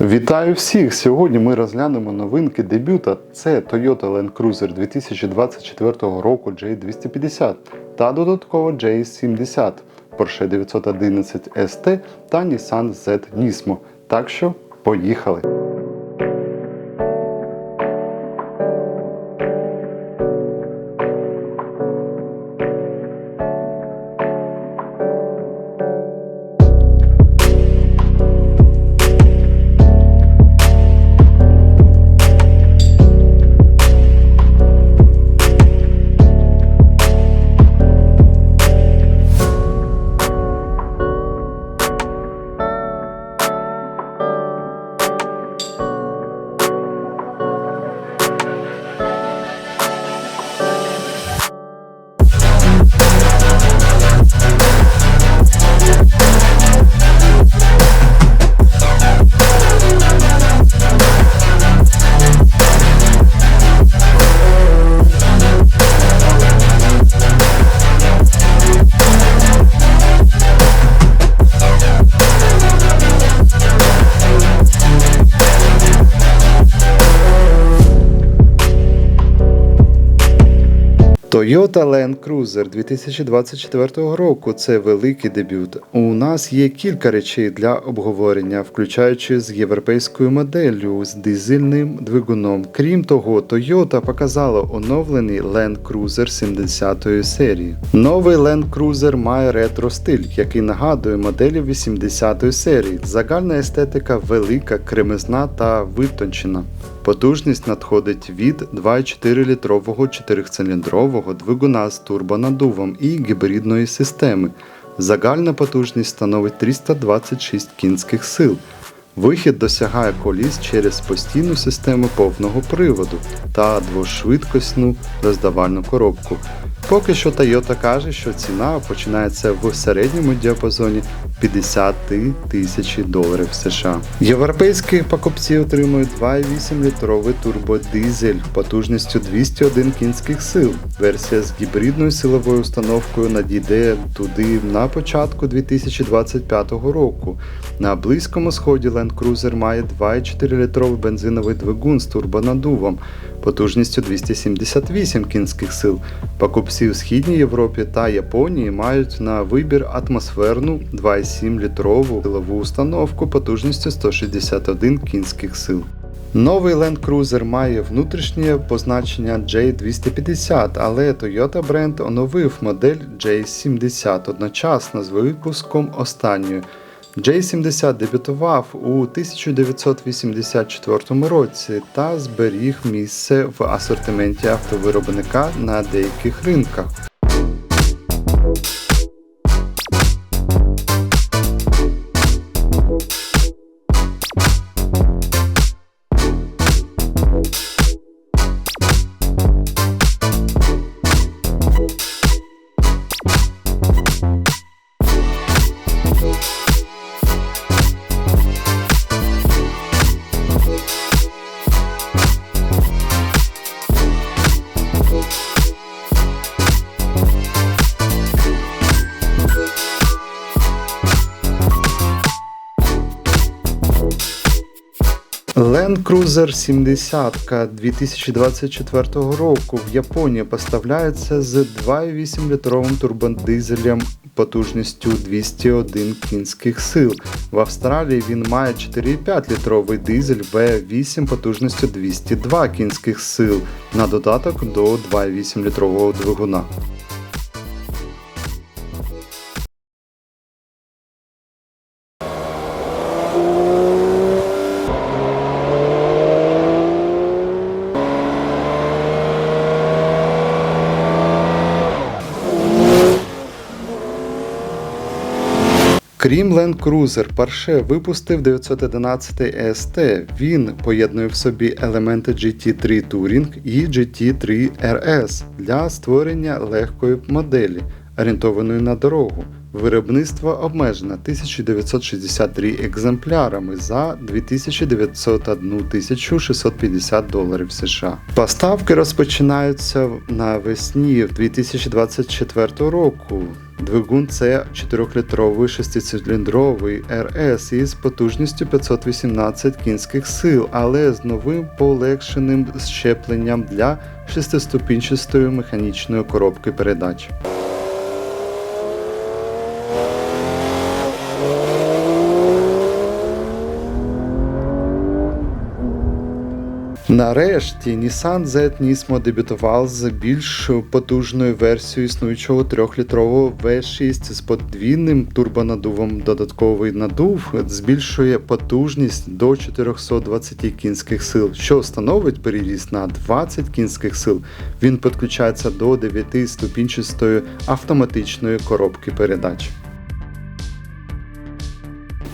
Вітаю всіх! Сьогодні ми розглянемо новинки дебюта. Це Toyota Land Cruiser 2024 року J250 та додатково J70, Porsche 911 ST та Nissan Z Nismo. Так що поїхали! Toyota Land Cruiser 2024 року це великий дебют. У нас є кілька речей для обговорення, включаючи з європейською моделлю з дизельним двигуном. Крім того, Toyota показала оновлений Land Cruiser 70 серії. Новий Land Cruiser має ретро стиль, який нагадує моделі 80 серії. Загальна естетика велика, кремезна та витончена. Потужність надходить від 2,4 літрового 4-циліндрового двигуна з турбонадувом і гібридної системи. Загальна потужність становить 326 кінських сил. Вихід досягає коліс через постійну систему повного приводу та двошвидкісну роздавальну коробку. Поки що Toyota каже, що ціна починається в середньому діапазоні 50 тисяч доларів США. Європейські покупці отримують 2,8 літровий турбодизель потужністю 201 кінських сил. Версія з гібридною силовою установкою надійде туди на початку 2025 року. На Близькому сході Land Cruiser має 2,4 літровий бензиновий двигун з турбонадувом потужністю 278 кінських сил. Покупці в Східній Європі та Японії мають на вибір атмосферну 2,7 літрову силову установку потужністю 161 кінських сил. Новий Land Cruiser має внутрішнє позначення J250, але Toyota бренд оновив модель J70 одночасно з випуском останньої. J70 дебютував у 1984 році та зберіг місце в асортименті автовиробника на деяких ринках. Land Cruiser 70 2024 року в Японії поставляється з 2,8 літровим турбодизелем потужністю 201 кінських сил. В Австралії він має 4,5 літровий дизель V8 потужністю 202 кінських сил на додаток до 2,8 літрового двигуна. Крім Land Cruiser, Porsche випустив 911 ST. Він поєднує в собі елементи GT3 Touring і GT3 RS для створення легкої моделі, орієнтованої на дорогу. Виробництво обмежено 1963 екземплярами за 2901 650 доларів США. Поставки розпочинаються навесні 2024 року. Двигун це 4-літровий шестициліндровий РС із потужністю 518 кінських сил, але з новим полегшеним щепленням для шестиступінчастої механічної коробки передач. Нарешті Nissan Z Nismo дебютував з більш потужною версією існуючого 3-літрового V6 з подвійним турбонадувом. Додатковий надув збільшує потужність до 420 кінських сил, що становить переріст на 20 кінських сил. Він підключається до 9-ступінчастої автоматичної коробки передач.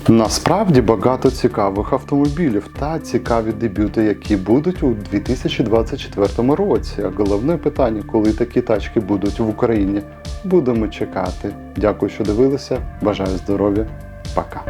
Насправді багато цікавих автомобілів та цікаві дебюти, які будуть у 2024 році. А головне питання, коли такі тачки будуть в Україні, будемо чекати. Дякую, що дивилися. Бажаю здоров'я. Пока.